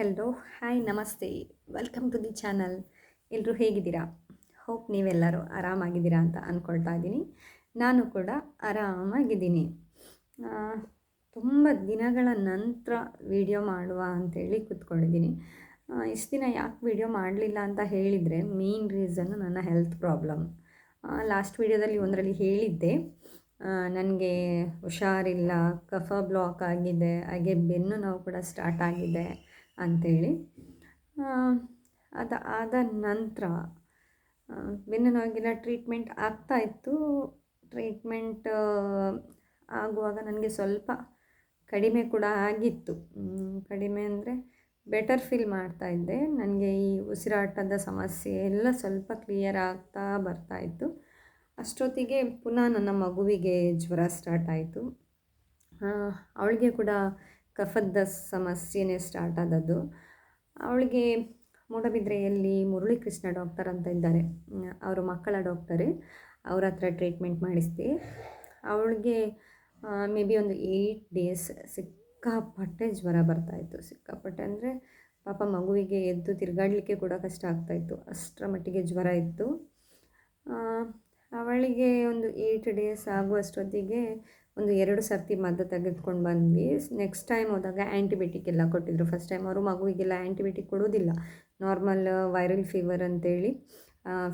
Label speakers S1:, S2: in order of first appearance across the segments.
S1: Hello hi namaste. Welcome to the channel ಎಲ್ಲರೂ ಹೇಗಿದ್ದೀರಾ? Hope ನೀವೆಲ್ಲರೂ ಆರಾಮಾಗಿದ್ದೀರಾ ಅಂತ ಅಂದ್ಕೊಳ್ತಾ ಇದ್ದೀನಿ. ನಾನು ಕೂಡ ಆರಾಮಾಗಿದ್ದೀನಿ. ತುಂಬ ದಿನಗಳ ನಂತರ ವಿಡಿಯೋ ಮಾಡುವ ಅಂಥೇಳಿ ಕೂತ್ಕೊಂಡಿದ್ದೀನಿ. ಇಷ್ಟು ದಿನ ಯಾಕೆ ವಿಡಿಯೋ ಮಾಡಲಿಲ್ಲ ಅಂತ ಹೇಳಿದರೆ ಮೇನ್ ರೀಸನ್ನು ನನ್ನ ಹೆಲ್ತ್ ಪ್ರಾಬ್ಲಮ್ ಲಾಸ್ಟ್ ವಿಡಿಯೋದಲ್ಲಿ ಒಂದರಲ್ಲಿ ಹೇಳಿದ್ದೆ. ನನಗೆ ಹುಷಾರಿಲ್ಲ ಕಫ ಬ್ಲಾಕ್ ಆಗಿದೆ, ಹಾಗೆ ಬೆನ್ನು ನೋವು ಕೂಡ ಸ್ಟಾರ್ಟ್ ಆಗಿದೆ. ಅಂಥೇಳಿ ಅದು, ಆದ ನಂತರ ಬೆನ್ನು ನೋವಿಗೆಲ್ಲ ಟ್ರೀಟ್ಮೆಂಟ್ ಆಗ್ತಾಯಿತ್ತು ಟ್ರೀಟ್ಮೆಂಟ್ ಆಗುವಾಗ ನನಗೆ ಸ್ವಲ್ಪ ಕಡಿಮೆ ಕೂಡ ಆಗಿತ್ತು. ಕಡಿಮೆ ಅಂದರೆ ಬೆಟರ್ ಫೀಲ್ ಮಾಡ್ತಾಯಿದ್ದೆ ನನಗೆ ಈ ಉಸಿರಾಟದ ಸಮಸ್ಯೆ ಎಲ್ಲ ಸ್ವಲ್ಪ ಕ್ಲಿಯರ್ ಆಗ್ತಾ ಬರ್ತಾಯಿತ್ತು ಅಷ್ಟೊತ್ತಿಗೆ ಪುನಃ ನನ್ನ ಮಗುವಿಗೆ ಜ್ವರ ಸ್ಟಾರ್ಟ್ ಆಯಿತು. ಅವಳಿಗೆ ಕೂಡ ಕಫದ ಸಮಸ್ಯೆನೇ ಸ್ಟಾರ್ಟ್ ಆದದ್ದು. ಅವಳಿಗೆ ಮೂಡಬಿದ್ರೆಯಲ್ಲಿ ಮುರಳಿ ಕೃಷ್ಣ ಡಾಕ್ಟರ್ ಅಂತ ಇದ್ದಾರೆ. ಅವರು ಮಕ್ಕಳ ಡಾಕ್ಟರ್ ಅವ್ರ ಹತ್ರ ಟ್ರೀಟ್ಮೆಂಟ್ ಮಾಡಿಸ್ದೆ. ಅವಳಿಗೆ ಮೇ ಬಿ ಒಂದು ಏಯ್ಟ್ ಡೇಸ್ ಸಿಕ್ಕಾಪಟ್ಟೆ ಜ್ವರ ಬರ್ತಾಯಿತ್ತು ಸಿಕ್ಕಾಪಟ್ಟೆ ಅಂದರೆ ಪಾಪ ಮಗುವಿಗೆ ಎದ್ದು ತಿರುಗಾಡಲಿಕ್ಕೆ ಕೂಡ ಕಷ್ಟ ಆಗ್ತಾಯಿತ್ತು ಅಷ್ಟರ ಮಟ್ಟಿಗೆ ಜ್ವರ ಇತ್ತು. ಅವಳಿಗೆ ಒಂದು ಏಯ್ಟ್ ಡೇಸ್ ಆಗುವಷ್ಟೊತ್ತಿಗೆ ಒಂದು ಎರಡು ಸರ್ತಿ ಮದ್ದು ತೆಗೆದುಕೊಂಡು ಬಂದ್ವಿ. ನೆಕ್ಸ್ಟ್ ಟೈಮ್ ಹೋದಾಗ ಆ್ಯಂಟಿಬಯೋಟಿಕ್ ಎಲ್ಲ ಕೊಟ್ಟಿದ್ದರು ಫಸ್ಟ್ ಟೈಮ್ ಅವರು ಮಗುವಿಗೆಲ್ಲ ಆ್ಯಂಟಿಬಯೋಟಿಕ್ ಕೊಡೋದಿಲ್ಲ ನಾರ್ಮಲ್ ವೈರಲ್ ಫೀವರ್ ಅಂತೇಳಿ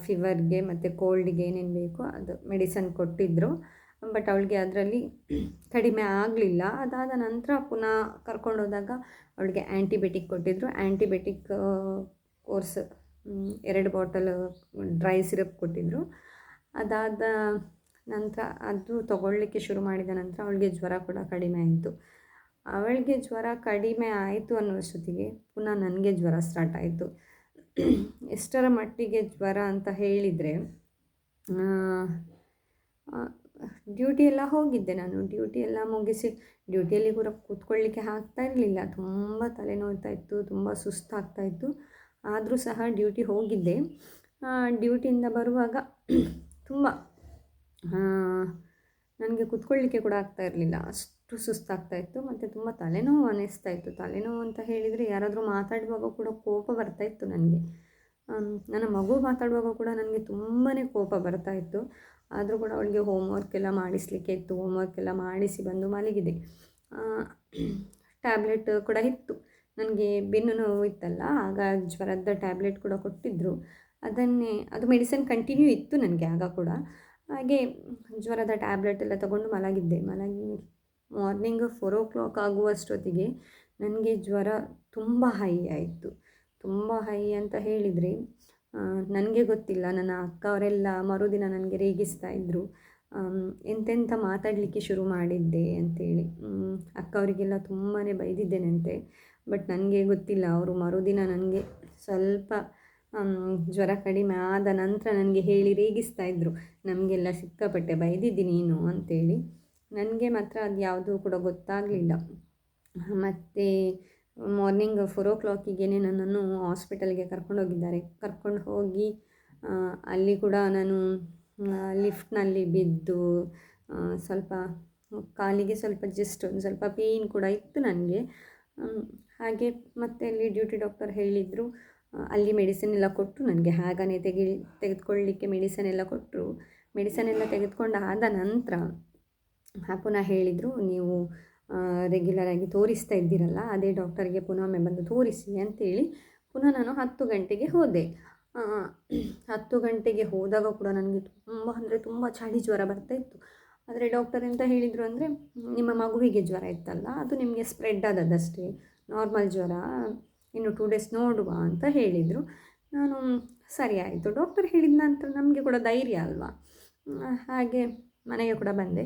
S1: ಫೀವರ್ಗೆ ಮತ್ತು ಕೋಲ್ಡ್ಗೆ ಏನೇನು ಬೇಕೋ ಅದು ಮೆಡಿಸನ್ ಕೊಟ್ಟಿದ್ದರು ಬಟ್ ಅವಳಿಗೆ ಅದರಲ್ಲಿ ಕಡಿಮೆ ಆಗಲಿಲ್ಲ. ಅದಾದ ನಂತರ ಪುನಃ ಕರ್ಕೊಂಡೋದಾಗ ಅವಳಿಗೆ ಆ್ಯಂಟಿಬಯೋಟಿಕ್ ಕೊಟ್ಟಿದ್ದರು ಆ್ಯಂಟಿಬಯೋಟಿಕ್ ಕೋರ್ಸ್ ಎರಡು ಬಾಟಲ್ ಡ್ರೈ ಸಿರಪ್ ಕೊಟ್ಟಿದ್ದರು ಅದಾದ ನಂತರ ಅದು ತಗೊಳ್ಳಿಕ್ಕೆ ಶುರು ಮಾಡಿದ ನಂತರ ಅವಳಿಗೆ ಜ್ವರ ಕೂಡ ಕಡಿಮೆ ಆಯಿತು. ಅವಳಿಗೆ ಜ್ವರ ಕಡಿಮೆ ಆಯಿತು ಅನ್ನೋಷ್ಟೊತ್ತಿಗೆ ಪುನಃ ನನಗೆ ಜ್ವರ ಸ್ಟಾರ್ಟ್ ಆಯಿತು. ಎಷ್ಟರ ಮಟ್ಟಿಗೆ ಜ್ವರ ಅಂತ ಹೇಳಿದರೆ ಡ್ಯೂಟಿ ಎಲ್ಲ ಹೋಗಿದ್ದೆ ನಾನು. ಡ್ಯೂಟಿ ಎಲ್ಲ ಮುಗಿಸಿ ಡ್ಯೂಟಿಯಲ್ಲಿ ಕೂಡ ಕೂತ್ಕೊಳ್ಳಿಕ್ಕೆ ಆಗ್ತಾ ಇರಲಿಲ್ಲ. ತುಂಬ ತಲೆನೋಯ್ತಾ ಇತ್ತು, ತುಂಬ ಸುಸ್ತಾಗ್ತಾಯಿತ್ತು ಆದರೂ ಸಹ ಡ್ಯೂಟಿ ಹೋಗಿದ್ದೆ. ಡ್ಯೂಟಿಯಿಂದ ಬರುವಾಗ ತುಂಬ ನನಗೆ ಕೂತ್ಕೊಳ್ಳಿಕ್ಕೆ ಕೂಡ ಆಗ್ತಾ ಇರಲಿಲ್ಲ. ಅಷ್ಟು ಸುಸ್ತಾಗ್ತಾ ಇತ್ತು. ಮತ್ತು ತುಂಬ ತಲೆನೋವು ಅನ್ನಿಸ್ತಾ ಇತ್ತು. ತಲೆನೋವು ಅಂತ ಹೇಳಿದರೆ ಯಾರಾದರೂ ಮಾತಾಡುವಾಗ ಕೂಡ ಕೋಪ ಬರ್ತಾ ಇತ್ತು ನನಗೆ. ನನ್ನ ಮಗು ಮಾತಾಡುವಾಗ ಕೂಡ ನನಗೆ ತುಂಬಾ ಕೋಪ ಬರ್ತಾ ಇತ್ತು. ಆದರೂ ಕೂಡ ಅವಳಿಗೆ ಹೋಮ್ವರ್ಕ್ ಎಲ್ಲ ಮಾಡಿಸಲಿಕ್ಕೆ ಇತ್ತು. ಹೋಮ್ವರ್ಕ್ ಎಲ್ಲ ಮಾಡಿಸಿ ಬಂದು ಮಲಗಿದೆ. ಟ್ಯಾಬ್ಲೆಟ್ ಕೂಡ ಇತ್ತು. ನನಗೆ ಬೆನ್ನು ನೋವು ಇತ್ತಲ್ಲ, ಆಗ ಜ್ವರದ ಟ್ಯಾಬ್ಲೆಟ್ ಕೂಡ ಕೊಟ್ಟಿದ್ದರು ಅದನ್ನೇ, ಅದು ಮೆಡಿಸಿನ್ ಕಂಟಿನ್ಯೂ ಇತ್ತು ನನಗೆ ಆಗ ಕೂಡ. ಹಾಗೆ ಜ್ವರದ ಟ್ಯಾಬ್ಲೆಟ್ ಎಲ್ಲ ತಗೊಂಡು ಮಲಗಿದ್ದೆ. ಮಲಗಿ ಮಾರ್ನಿಂಗ್ ಫೋರ್ ಓ ಕ್ಲಾಕ್ ಆಗುವಷ್ಟೊತ್ತಿಗೆ ನನಗೆ ಜ್ವರ ತುಂಬ ಹೈ ಆಯಿತು. ತುಂಬ ಹೈ ಅಂತ ಹೇಳಿದರೆ ನನಗೆ ಗೊತ್ತಿಲ್ಲ. ನನ್ನ ಅಕ್ಕ ಅವರೆಲ್ಲ ಮರುದಿನ ನನಗೆ ರೇಗಿಸ್ತಾ ಇದ್ದರು ಎಂತೆಂಥ ಮಾತಾಡಲಿಕ್ಕೆ ಶುರು ಮಾಡಿದ್ದೆ ಅಂತೇಳಿ. ಅಕ್ಕ ಅವರಿಗೆಲ್ಲ ತುಂಬಾ ಬೈದಿದ್ದೇನಂತೆ. ಬಟ್ ನನಗೆ ಗೊತ್ತಿಲ್ಲ. ಅವರು ಮರುದಿನ ನನಗೆ ಸ್ವಲ್ಪ ಜ್ವರ ಕಡಿಮೆ ಆದ ನಂತರ ನನಗೆ ಹೇಳಿ ರೇಗಿಸ್ತಾ ಇದ್ದರು ನಮಗೆಲ್ಲ ಸಿಕ್ಕಾಪಟ್ಟೆ ಬೈದಿದ್ದಿ ನೀನು ಅಂತೇಳಿ. ನನಗೆ ಮಾತ್ರ ಅದು ಯಾವುದೂ ಕೂಡ ಗೊತ್ತಾಗಲಿಲ್ಲ. ಮತ್ತು ಮಾರ್ನಿಂಗ್ ಫೋರ್ ಓ ಕ್ಲಾಕಿಗೆ ನನ್ನನ್ನು ಹಾಸ್ಪಿಟಲ್ಗೆ ಕರ್ಕೊಂಡೋಗಿದ್ದಾರೆ ಕರ್ಕೊಂಡು ಹೋಗಿ ಅಲ್ಲಿ ಕೂಡ ನಾನು ಲಿಫ್ಟ್ನಲ್ಲಿ ಬಿದ್ದು ಸ್ವಲ್ಪ ಕಾಲಿಗೆ ಸ್ವಲ್ಪ ಜಸ್ಟ್ ಒಂದು ಸ್ವಲ್ಪ ಪೇಯ್ನ್ ಕೂಡ ಇತ್ತು ನನಗೆ. ಹಾಗೆ ಮತ್ತೆ ಅಲ್ಲಿ ಡ್ಯೂಟಿ ಡಾಕ್ಟರ್ ಹೇಳಿದರು ಅಲ್ಲಿ ಮೆಡಿಸಿನ್ ಎಲ್ಲ ಕೊಟ್ಟು ನನಗೆ ಹಾಗೇ ತೆಗಿ ತೆಗೆದುಕೊಳ್ಳಲಿಕ್ಕೆ ಮೆಡಿಸನ್ ಎಲ್ಲ ಕೊಟ್ಟರು ಮೆಡಿಸನ್ ಎಲ್ಲ ತೆಗೆದುಕೊಂಡು ಆದ ನಂತರ ಪುನಃ ಹೇಳಿದರು, ನೀವು ರೆಗ್ಯುಲರಾಗಿ ತೋರಿಸ್ತಾ ಇದ್ದೀರಲ್ಲ, ಅದೇ ಡಾಕ್ಟರ್ಗೆ ಪುನಃ ಒಮ್ಮೆ ಬಂದು ತೋರಿಸಿ ಅಂತೇಳಿ ಪುನಃ ನಾನು ಹತ್ತು ಗಂಟೆಗೆ ಹೋದೆ. ಹತ್ತು ಗಂಟೆಗೆ ಹೋದಾಗ ಕೂಡ ನನಗೆ ತುಂಬ, ಅಂದರೆ ತುಂಬ ಚಳಿ ಜ್ವರ ಬರ್ತಾಯಿತ್ತು ಆದರೆ ಡಾಕ್ಟರ್ ಎಂತ ಹೇಳಿದರು ಅಂದರೆ, ನಿಮ್ಮ ಮಗುವಿಗೆ ಜ್ವರ ಇತ್ತಲ್ಲ, ಅದು ನಿಮಗೆ ಸ್ಪ್ರೆಡ್ ಆದದ್ದಷ್ಟೇ. ನಾರ್ಮಲ್ ಜ್ವರ ಇನ್ನು ಟೂ ಡೇಸ್ ನೋಡುವ ಅಂತ ಹೇಳಿದರು. ನಾನು, ಸರಿ ಆಯಿತು. ಡಾಕ್ಟರ್ ಹೇಳಿದ ನಂತರ ನಮಗೆ ಕೂಡ ಧೈರ್ಯ ಅಲ್ವಾ? ಹಾಗೆ ಮನೆಗೆ ಕೂಡ ಬಂದೆ.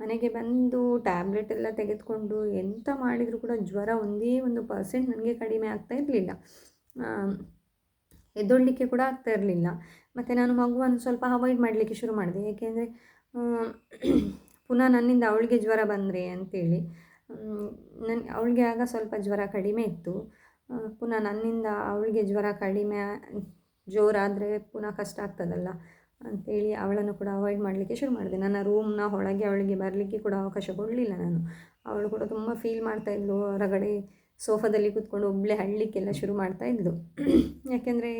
S1: ಮನೆಗೆ ಬಂದು ಟ್ಯಾಬ್ಲೆಟ್ ಎಲ್ಲ ತೆಗೆದುಕೊಂಡು ಎಂತ ಮಾಡಿದರೂ ಕೂಡ ಜ್ವರ ಒಂದೇ ಒಂದು ಪರ್ಸೆಂಟ್ ನನಗೆ ಕಡಿಮೆ ಆಗ್ತಾ ಇರಲಿಲ್ಲ. ಎದ್ದೊಳ್ಳಿಕ್ಕೆ ಕೂಡ ಆಗ್ತಾ ಇರಲಿಲ್ಲ. ಮತ್ತು ನಾನು ಮಗುವನ್ನು ಸ್ವಲ್ಪ ಅವಾಯ್ಡ್ ಮಾಡಲಿಕ್ಕೆ ಶುರು ಮಾಡಿದೆ. ಏಕೆಂದರೆ ಪುನಃ ನನ್ನಿಂದ ಅವಳಿಗೆ ಜ್ವರ ಬಂದರೆ ಅಂತೇಳಿ ನನ್ನ ಅವಳಿಗೆ ಆಗ ಸ್ವಲ್ಪ ಜ್ವರ ಕಡಿಮೆ ಇತ್ತು. ಪುನಃ ನನ್ನಿಂದ ಅವಳಿಗೆ ಜ್ವರ ಕಡಿಮೆ, ಜೋರಾದರೆ ಪುನಃ ಕಷ್ಟ ಆಗ್ತದಲ್ಲ ಅಂಥೇಳಿ ಅವಳನ್ನು ಕೂಡ ಅವಾಯ್ಡ್ ಮಾಡಲಿಕ್ಕೆ ಶುರು ಮಾಡಿದೆ. ನನ್ನ ರೂಮ್ನ ಒಳಗೆ ಅವಳಿಗೆ ಬರಲಿಕ್ಕೆ ಕೂಡ ಅವಕಾಶ ಕೊಡಲಿಲ್ಲ ನಾನು. ಅವಳು ಕೂಡ ತುಂಬ ಫೀಲ್ ಮಾಡ್ತಾಯಿದ್ಲು ಹೊರಗಡೆ ಸೋಫಾದಲ್ಲಿ ಕೂತ್ಕೊಂಡು ಒಬ್ಬಳೆ ಹಳ್ಳಿಕ್ಕೆಲ್ಲ ಶುರು ಮಾಡ್ತಾ ಇದ್ಲು. ಯಾಕೆಂದರೆ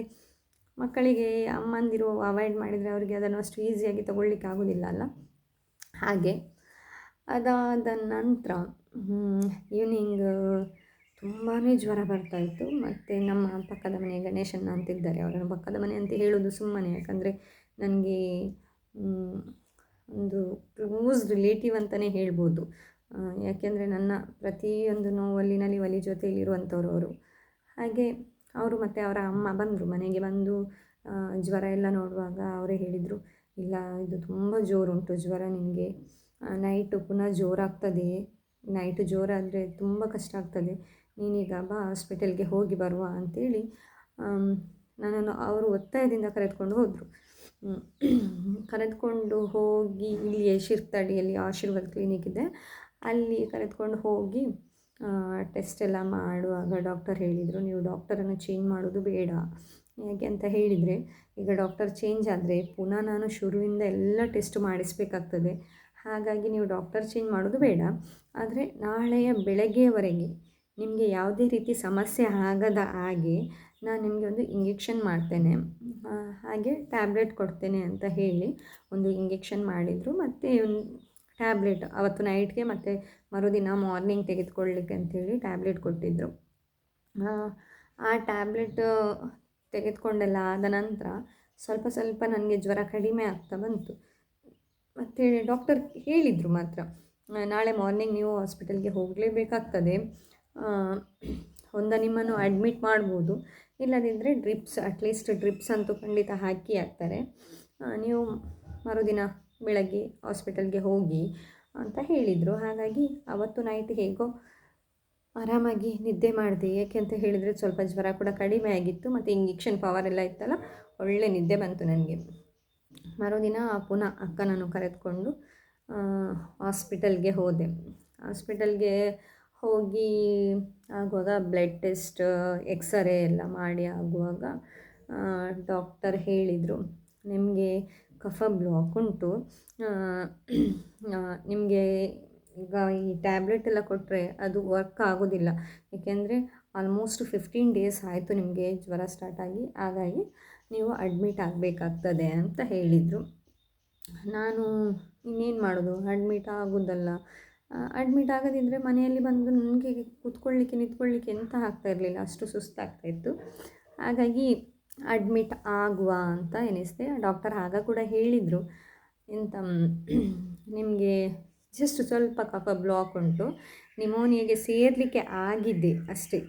S1: ಮಕ್ಕಳಿಗೆ ಅಮ್ಮಂದಿರು ಅವಾಯ್ಡ್ ಮಾಡಿದರೆ ಅವರಿಗೆ ಅದನ್ನು ಅಷ್ಟು ಈಸಿಯಾಗಿ ತೊಗೊಳ್ಲಿಕ್ಕೆ ಆಗೋದಿಲ್ಲ ಅಲ್ಲ. ಹಾಗೆ ಅದಾದ ನಂತರ ಈವ್ನಿಂಗ್ ತುಂಬಾ ಜ್ವರ ಬರ್ತಾಯಿತ್ತು ಮತ್ತು ನಮ್ಮ ಪಕ್ಕದ ಮನೆ ಗಣೇಶನ್ನ ಅಂತಿದ್ದಾರೆ. ಅವರನ್ನು ಪಕ್ಕದ ಮನೆ ಅಂತ ಹೇಳೋದು ಸುಮ್ಮನೆ. ಯಾಕಂದರೆ ನನಗೆ ಒಂದು ಕ್ಲೋಸ್ ರಿಲೇಟಿವ್ ಅಂತಲೇ ಹೇಳ್ಬೋದು. ಯಾಕೆಂದರೆ ನನ್ನ ಪ್ರತಿಯೊಂದು ನೋವಲ್ಲಿ ನಲಿವಲಿ ಜೊತೆಯಲ್ಲಿರುವಂಥವ್ರು ಅವರು. ಹಾಗೆ ಅವರು ಮತ್ತು ಅವರ ಅಮ್ಮ ಬಂದರು. ಮನೆಗೆ ಬಂದು ಜ್ವರ ಎಲ್ಲ ನೋಡುವಾಗ ಅವರೇ ಹೇಳಿದರು, ಇಲ್ಲ, ಇದು ತುಂಬ ಜೋರುಂಟು ಜ್ವರ ನಿಮಗೆ ನೈಟು ಪುನಃ ಜೋರಾಗ್ತದೆ. ನೈಟು ಜೋರಾದರೆ ತುಂಬ ಕಷ್ಟ ಆಗ್ತದೆ. ನೀನೀಗ ಬಾ ಹಾಸ್ಪಿಟಲ್ಗೆ ಹೋಗಿ ಬರುವ ಅಂಥೇಳಿ ನನ್ನನ್ನು ಅವರು ಒತ್ತಾಯದಿಂದ ಕರೆದುಕೊಂಡು ಹೋದರು. ಕರೆದುಕೊಂಡು ಹೋಗಿ ಇಲ್ಲಿ ಶಿರ್ತಡಿಯಲ್ಲಿ ಆಶೀರ್ವಾದ ಕ್ಲಿನಿಕ್ ಇದೆ. ಅಲ್ಲಿ ಕರೆದುಕೊಂಡು ಹೋಗಿ ಟೆಸ್ಟ್ ಎಲ್ಲ ಮಾಡುವಾಗ ಡಾಕ್ಟರ್ ಹೇಳಿದರು, ನೀವು ಡಾಕ್ಟರನ್ನು ಚೇಂಜ್ ಮಾಡೋದು ಬೇಡ. ಯಾಕೆ ಅಂತ ಹೇಳಿದರೆ, ಈಗ ಡಾಕ್ಟರ್ ಚೇಂಜ್ ಆದರೆ ಪುನಃ ನಾನು ಶುರುವಿಂದ ಎಲ್ಲ ಟೆಸ್ಟ್ ಮಾಡಿಸಬೇಕಾಗ್ತದೆ. ಹಾಗಾಗಿ ನೀವು ಡಾಕ್ಟರ್ ಚೇಂಜ್ ಮಾಡೋದು ಬೇಡ. ಆದರೆ ನಾಳೆಯ ಬೆಳಗ್ಗೆಯವರೆಗೆ ನಿಮಗೆ ಯಾವುದೇ ರೀತಿ ಸಮಸ್ಯೆ ಆಗದ ಹಾಗೆ ನಾನು ನಿಮಗೆ ಒಂದು ಇಂಜೆಕ್ಷನ್ ಮಾಡ್ತೇನೆ. ಹಾಗೆ ಟ್ಯಾಬ್ಲೆಟ್ ಕೊಡ್ತೇನೆ ಅಂತ ಹೇಳಿ ಒಂದು ಇಂಜೆಕ್ಷನ್ ಮಾಡಿದರು. ಮತ್ತು ಒಂದು ಟ್ಯಾಬ್ಲೆಟ್ ಅವತ್ತು ನೈಟ್ಗೆ ಮತ್ತು ಮರುದಿನ ಮಾರ್ನಿಂಗ್ ತೆಗೆದುಕೊಳ್ಳಿಕ್ಕೆ ಅಂಥೇಳಿ ಟ್ಯಾಬ್ಲೆಟ್ ಕೊಟ್ಟಿದ್ದರು ಆ ಟ್ಯಾಬ್ಲೆಟ್ ತೆಗೆದುಕೊಂಡೆಲ್ಲ ಆದ ನಂತರ ಸ್ವಲ್ಪ ಸ್ವಲ್ಪ ನನಗೆ ಜ್ವರ ಕಡಿಮೆ ಆಗ್ತಾ ಬಂತು. ಮತ್ತು ಡಾಕ್ಟರ್ ಹೇಳಿದರು ಮಾತ್ರ, ನಾಳೆ ಮಾರ್ನಿಂಗ್ ನೀವು ಹಾಸ್ಪಿಟಲ್ಗೆ ಹೋಗಲೇಬೇಕಾಗ್ತದೆ. ಒಂದು ನಿಮ್ಮನ್ನು ಅಡ್ಮಿಟ್ ಮಾಡ್ಬೋದು. ಇಲ್ಲದಿದ್ದರೆ ಡ್ರಿಪ್ಸ್ ಅಟ್ಲೀಸ್ಟ್ ಡ್ರಿಪ್ಸ್ ಅಂತೂ ಖಂಡಿತ ಹಾಕಿ ಹಾಕ್ತಾರೆ. ನೀವು ಮರುದಿನ ಬೆಳಗ್ಗೆ ಹಾಸ್ಪಿಟಲ್ಗೆ ಹೋಗಿ ಅಂತ ಹೇಳಿದರು. ಹಾಗಾಗಿ ಅವತ್ತು ನೈಟ್ ಹೇಗೋ ಆರಾಮಾಗಿ ನಿದ್ದೆ ಮಾಡಿದೆ. ಯಾಕೆ ಅಂತ ಹೇಳಿದರೆ ಸ್ವಲ್ಪ ಜ್ವರ ಕೂಡ ಕಡಿಮೆ ಆಗಿತ್ತು. ಮತ್ತು ಇಂಜೆಕ್ಷನ್ ಪವರ್ ಎಲ್ಲ ಇತ್ತಲ್ಲ, ಒಳ್ಳೆ ನಿದ್ದೆ ಬಂತು ನನಗೆ. ಮರುದಿನ ಪುನಃ ಅಕ್ಕನನ್ನು ಕರೆದುಕೊಂಡು ಹಾಸ್ಪಿಟಲ್ಗೆ ಹೋದೆ. ಹಾಸ್ಪಿಟಲ್ಗೆ ಹೋಗಿ ಆಗುವಾಗ ಬ್ಲಡ್ ಟೆಸ್ಟ್ ಎಕ್ಸರೇ ಎಲ್ಲ ಮಾಡಿ ಆಗುವಾಗ ಡಾಕ್ಟರ್ ಹೇಳಿದರು, ನಿಮಗೆ ಕಫ ಬ್ಲಾಕ್ ಉಂಟು. ನಿಮಗೆ ಈಗ ಈ ಟ್ಯಾಬ್ಲೆಟ್ ಎಲ್ಲ ಕೊಟ್ಟರೆ ಅದು ವರ್ಕ್ ಆಗೋದಿಲ್ಲ. ಏಕೆಂದರೆ ಆಲ್ಮೋಸ್ಟ್ ಫಿಫ್ಟೀನ್ ಡೇಸ್ ಆಯಿತು ನಿಮಗೆ ಜ್ವರ ಸ್ಟಾರ್ಟ್ ಆಗಿ. ಹಾಗಾಗಿ ನೀವು ಅಡ್ಮಿಟ್ ಆಗಬೇಕಾಗ್ತದೆ ಅಂತ ಹೇಳಿದರು. ನಾನು ಇನ್ನೇನು ಮಾಡೋದು? ಅಡ್ಮಿಟ್ ಆಗೋದಲ್ಲ. ಅಡ್ಮಿಟ್ ಆಗದಿದ್ದರೆ ಮನೆಯಲ್ಲಿ ಬಂದು ನನಗೆ ಕೂತ್ಕೊಳ್ಳಿಕ್ಕೆ, ನಿಂತ್ಕೊಳ್ಳಿಕ್ಕೆ ಎಂತ ಆಗ್ತಾ ಇರಲಿಲ್ಲ. ಅಷ್ಟು ಸುಸ್ತಾಗ್ತಾಯಿತ್ತು ಹಾಗಾಗಿ ಅಡ್ಮಿಟ್ ಆಗುವ ಅಂತ ಎನಿಸಿದೆ. ಡಾಕ್ಟರ್ ಆಗ ಕೂಡ ಹೇಳಿದರು. ಎಂತ ನಿಮಗೆ ಜಸ್ಟ್ ಸ್ವಲ್ಪ ಕಫ ಬ್ಲಾಕ್ ಉಂಟು. ನಿಮೋನಿಯಾಗೆ ಸೇರಲಿಕ್ಕೆ ಆಗಿದೆ ಅಷ್ಟೇ.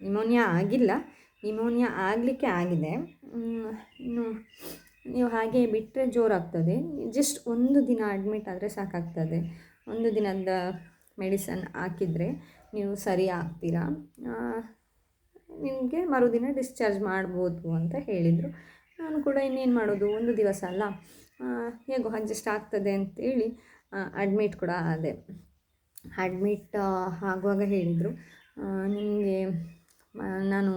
S1: ನಿಮೋನಿಯಾ ಆಗಿಲ್ಲ. ನಿಮೋನಿಯಾ ಆಗಲಿಕ್ಕೆ ಆಗಿದೆ. ಇನ್ನು, ನೀವು ಹಾಗೆ ಬಿಟ್ಟರೆ ಜೋರಾಗ್ತದೆ. ಜಸ್ಟ್ ಒಂದು ದಿನ ಅಡ್ಮಿಟ್ ಆದರೆ ಸಾಕಾಗ್ತದೆ. ಒಂದು ದಿನದ ಮೆಡಿಸನ್ ಹಾಕಿದರೆ ನೀವು ಸರಿ ಆಗ್ತೀರಾ? ನಿಮಗೆ ಮರುದಿನ ಡಿಸ್ಚಾರ್ಜ್ ಮಾಡ್ಬೋದು ಅಂತ ಹೇಳಿದರು. ನಾನು ಕೂಡ ಇನ್ನೇನು ಮಾಡೋದು? ಒಂದು ದಿವಸ ಅಲ್ಲ? ಹೇಗೋ ಅಡ್ಜಸ್ಟ್ ಆಗ್ತದೆ ಅಂತೇಳಿ ಅಡ್ಮಿಟ್ ಕೂಡ ಆದೆ. ಅಡ್ಮಿಟ್ ಆಗುವಾಗ ಹೇಳಿದರು. ನಿಮಗೆ ನಾನು